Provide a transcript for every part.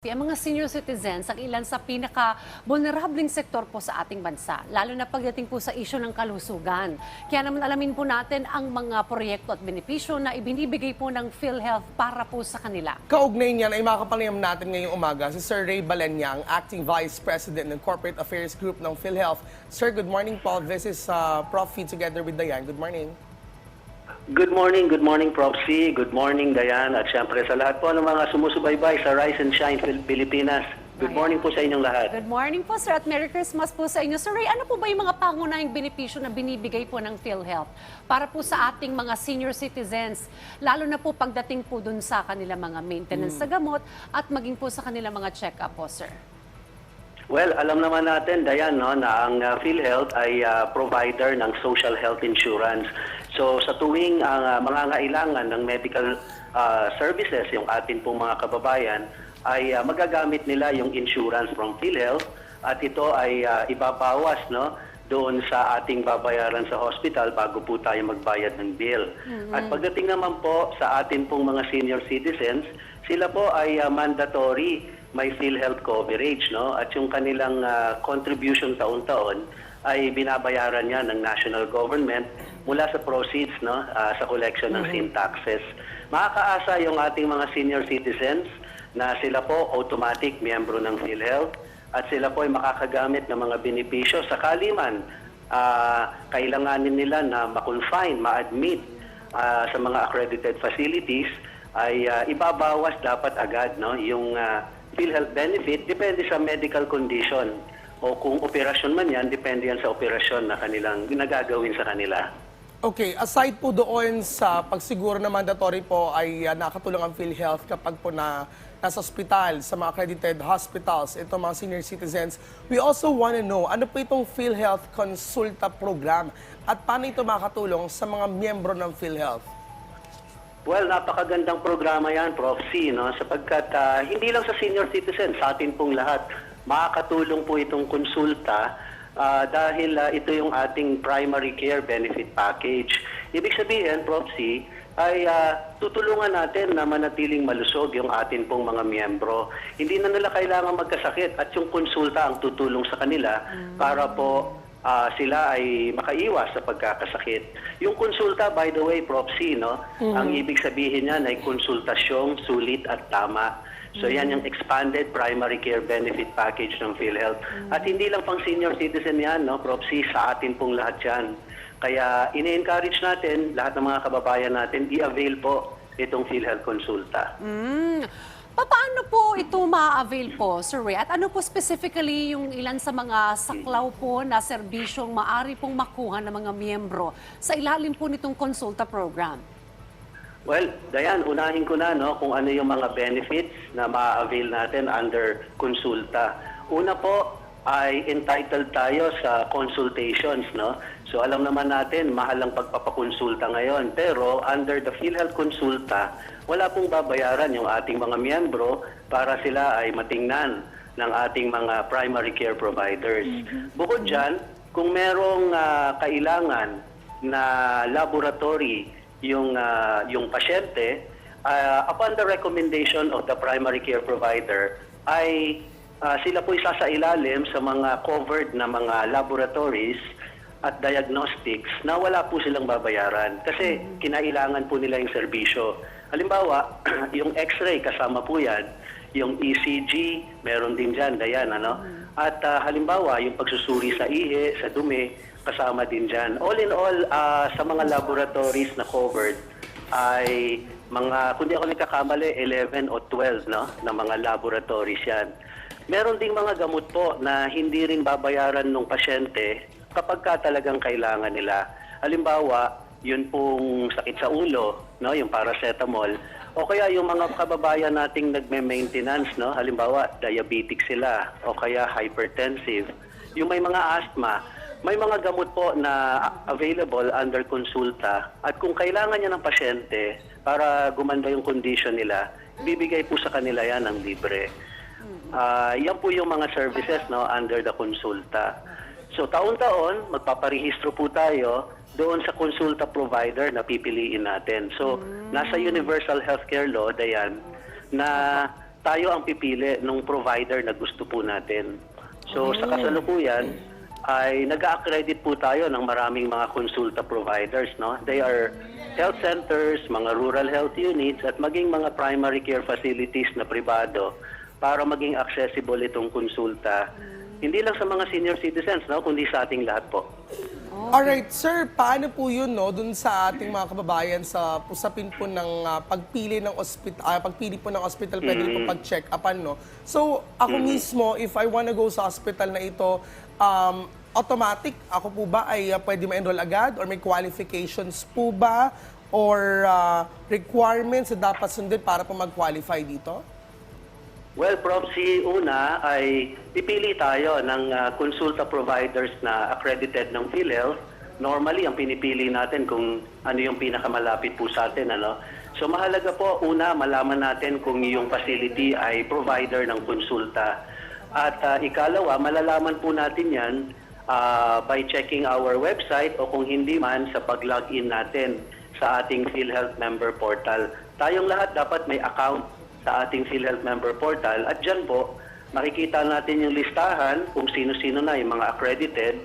Ang mga senior citizens ang ilan sa pinaka-vulnerableng sektor po sa ating bansa, lalo na pagdating po sa isyo ng kalusugan. Kaya naman alamin po natin ang mga proyekto at benepisyo na ibinibigay po ng PhilHealth para po sa kanila. Kaugnay niyan ay makakapanayam natin ngayong umaga si Sir Ray Balenya, ang Acting Vice President ng Corporate Affairs Group ng PhilHealth. Sir, good morning po. This is uh, Prof. Feed together with Diane. Good morning. Good morning, good morning Prof. C, good morning Dayan, at syempre sa lahat po ng mga sumusubaybay sa Rise and Shine Phil- Pilipinas. Good morning po sa inyong lahat. Good morning po sir at Merry Christmas po sa inyo. Sir Ray, ano po ba yung mga pangunahing benepisyo na binibigay po ng PhilHealth para po sa ating mga senior citizens, lalo na po pagdating po dun sa kanila mga maintenance sa gamot at maging po sa kanila mga check-up po, sir? Well, alam naman natin, Dayan, no, na ang uh, PhilHealth ay uh, provider ng social health insurance. So sa tuwing ang uh, mga ngailangan ng medical uh, services, yung atin pong mga kababayan, ay uh, magagamit nila yung insurance from PhilHealth at ito ay uh, ibabawas no, doon sa ating babayaran sa hospital bago po tayo magbayad ng bill. At pagdating naman po sa atin pong mga senior citizens, sila po ay uh, mandatory may PhilHealth coverage, no? At yung kanilang ah, contribution taon-taon ay binabayaran niya ng national government mula sa proceeds, no? ah, sa collection ng sin taxes. Makakaasa yung ating mga senior citizens na sila po automatic miyembro ng PhilHealth at sila po ay makakagamit ng mga benepisyo sakali man ah, kailanganin nila na ma-confine, ma-admit ah, sa mga accredited facilities ay ah, ibabawas dapat agad no yung ah, PhilHealth benefit depende sa medical condition o kung operasyon man yan depende yan sa operasyon na kanilang ginagagawin sa kanila. Okay, aside po doon sa pagsiguro na mandatory po ay uh, nakatulong ang PhilHealth kapag po na nasa ospital, sa mga accredited hospitals, ito mga senior citizens, we also want to know, ano po itong PhilHealth Consulta Program at paano ito makatulong sa mga miyembro ng PhilHealth? Well, napakagandang programa yan, Prof. C, no? sapagkat ah, hindi lang sa senior citizen, sa atin pong lahat, makakatulong po itong konsulta ah, dahil ah, ito yung ating primary care benefit package. Ibig sabihin, Prof. C, ay ah, tutulungan natin na manatiling malusog yung atin pong mga miyembro. Hindi na nila kailangan magkasakit at yung konsulta ang tutulong sa kanila para po ah, sila ay makaiwas sa pagkakasakit. Yung konsulta, by the way, Prof. C, no? ang ibig sabihin niyan ay konsultasyong sulit at tama. So yan yung expanded primary care benefit package ng PhilHealth. At hindi lang pang senior citizen yan, no, Prof. C, sa atin pong lahat yan. Kaya ini-encourage natin, lahat ng mga kababayan natin, i-avail po itong PhilHealth Consulta. Mm. Pa- Paano po ito ma-avail po, Sir Ray? At ano po specifically yung ilan sa mga saklaw po na serbisyong maari pong makuha ng mga miyembro sa ilalim po nitong konsulta program? Well, Dayan, unahin ko na no, kung ano yung mga benefits na ma-avail natin under konsulta. Una po ay entitled tayo sa consultations. No? So alam naman natin, mahal ang pagpapakonsulta ngayon. Pero under the PhilHealth Consulta, wala pong babayaran yung ating mga miyembro para sila ay matingnan ng ating mga primary care providers. Bukod dyan, kung merong ah, kailangan na laboratory yung ah, yung pasyente ah, upon the recommendation of the primary care provider ay ah, sila po isasailalim sa mga covered na mga laboratories at diagnostics na wala po silang babayaran kasi kinailangan po nila yung serbisyo. Halimbawa, yung x-ray kasama po yan, yung ECG, meron din dyan, Dayan, ano? At ah, halimbawa, yung pagsusuri sa ihi, sa dumi, kasama din dyan. All in all, ah, sa mga laboratories na covered, ay mga, kung di ako nagkakamali, 11 o 12 no, na mga laboratories yan. Meron ding mga gamot po na hindi rin babayaran ng pasyente kapag ka talagang kailangan nila. Halimbawa, yun pong sakit sa ulo, no, yung paracetamol, o kaya yung mga kababayan nating nagme-maintenance, no, halimbawa diabetic sila, o kaya hypertensive, yung may mga asthma, may mga gamot po na available under konsulta at kung kailangan niya ng pasyente para gumanda yung condition nila, bibigay po sa kanila yan ng libre. Ah, yan po yung mga services no under the konsulta. So taon-taon magpaparehistro po tayo doon sa konsulta provider na pipiliin natin. So nasa Universal Healthcare Law dayan na tayo ang pipili ng provider na gusto po natin. So sa kasalukuyan ay nag-accredit po tayo ng maraming mga konsulta providers, no? They are health centers, mga rural health units at maging mga primary care facilities na pribado para maging accessible itong konsulta. Hindi lang sa mga senior citizens, no, kundi sa ating lahat po. Alright, sir, paano po yun no, dun sa ating mga kababayan sa usapin po ng ah, pagpili ng hospital, pagpili po ng hospital, pwede po pag-check upan, no? So, ako mismo, if I wanna go sa hospital na ito, um, automatic, ako po ba ay ah, pwede ma-enroll agad? Or may qualifications po ba? Or ah, requirements na dapat sundin para po mag-qualify dito? Well, Prof, si una ay pipili tayo ng ah, consulta providers na accredited ng PhilHealth. Normally, ang pinipili natin kung ano yung pinakamalapit po sa atin. Ano? So mahalaga po, una, malaman natin kung yung facility ay provider ng konsulta. At ah, ikalawa, malalaman po natin yan ah, by checking our website o kung hindi man sa pag-login natin sa ating PhilHealth member portal. Tayong lahat dapat may account sa ating PhilHealth member portal at dyan po makikita natin yung listahan kung sino-sino na yung mga accredited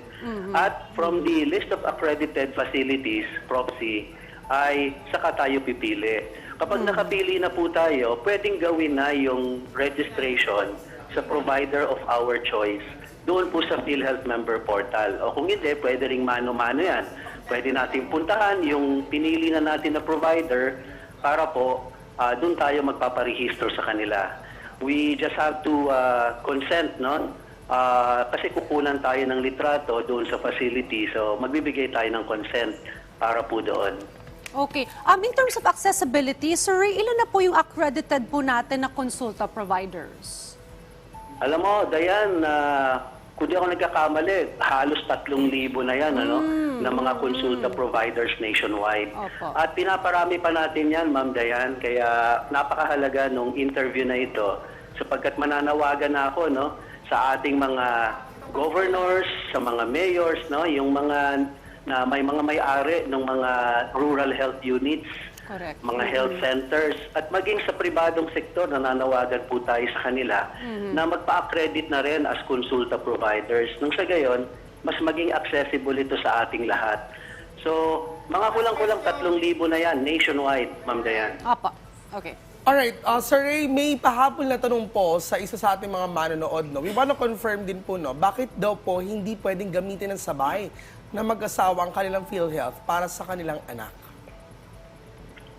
at from the list of accredited facilities, Proxy, ay saka tayo pipili. Kapag nakapili na po tayo, pwedeng gawin na yung registration sa provider of our choice doon po sa PhilHealth member portal. O kung hindi, pwede ring mano-mano yan. Pwede natin puntahan yung pinili na natin na provider para po ah, doon tayo magpaparehistro sa kanila. We just have to ah, consent, no? Ah, kasi kukunan tayo ng litrato doon sa facility. So, magbibigay tayo ng consent para po doon. Okay. Um, in terms of accessibility, Sir ilan na po yung accredited po natin na consulta providers? Alam mo, Dayan, na kung di ako nagkakamali, halos 3,000 na yan, ano, ng mga consulta providers nationwide. Opo. At pinaparami pa natin yan, Ma'am Dayan, kaya napakahalaga nung interview na ito sapagkat mananawagan na ako, no, sa ating mga governors, sa mga mayors, no, yung mga na may mga may-ari ng mga rural health units, Correct. mga health centers at maging sa pribadong sektor nananawagan po tayo sa kanila na magpa-accredit na rin as consulta providers. Nung sa gayon, mas maging accessible ito sa ating lahat. So, mga kulang-kulang 3,000 na yan nationwide, Ma'am Dayan. Apa. Okay. Alright, uh, Sir Ray, may pahabol na tanong po sa isa sa ating mga manonood. No? We want to confirm din po, no, bakit daw po hindi pwedeng gamitin ng sabay na mag-asawa ang kanilang PhilHealth para sa kanilang anak?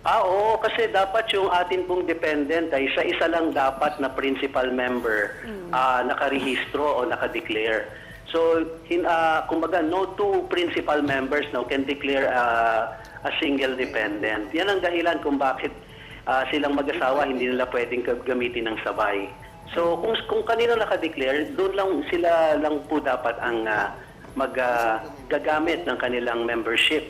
Ah, oo, kasi dapat yung atin pong dependent ay isa-isa lang dapat na principal member ah, nakarehistro o nakadeclare. So, hin, ah, kumbaga, no two principal members no, can declare ah, a single dependent. Yan ang dahilan kung bakit ah, silang mag-asawa hindi nila pwedeng gamitin ng sabay. So, kung, kung kanino nakadeclare, doon lang sila lang po dapat ang ah, mag-gagamit ng kanilang membership.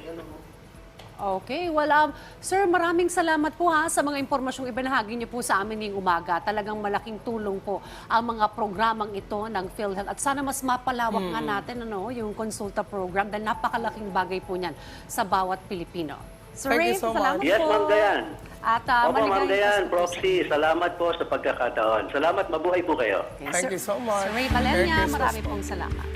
Okay, well, um, sir, maraming salamat po ha sa mga impormasyong ibinahagi niyo po sa amin ngayong umaga. Talagang malaking tulong po ang mga programang ito ng PhilHealth. At sana mas mapalawak nga natin ano, yung konsulta program dahil napakalaking bagay po niyan sa bawat Pilipino. Sir Thank Ray, you so salamat much. Yes, po. Ma'am Dayan. At uh, Opo, Ma'am maligayang Dayan. Proxy, salamat po sa pagkakataon. Salamat, mabuhay po kayo. Yes, Thank sir. you so much. Sir Ray Valenia, marami po. pong salamat.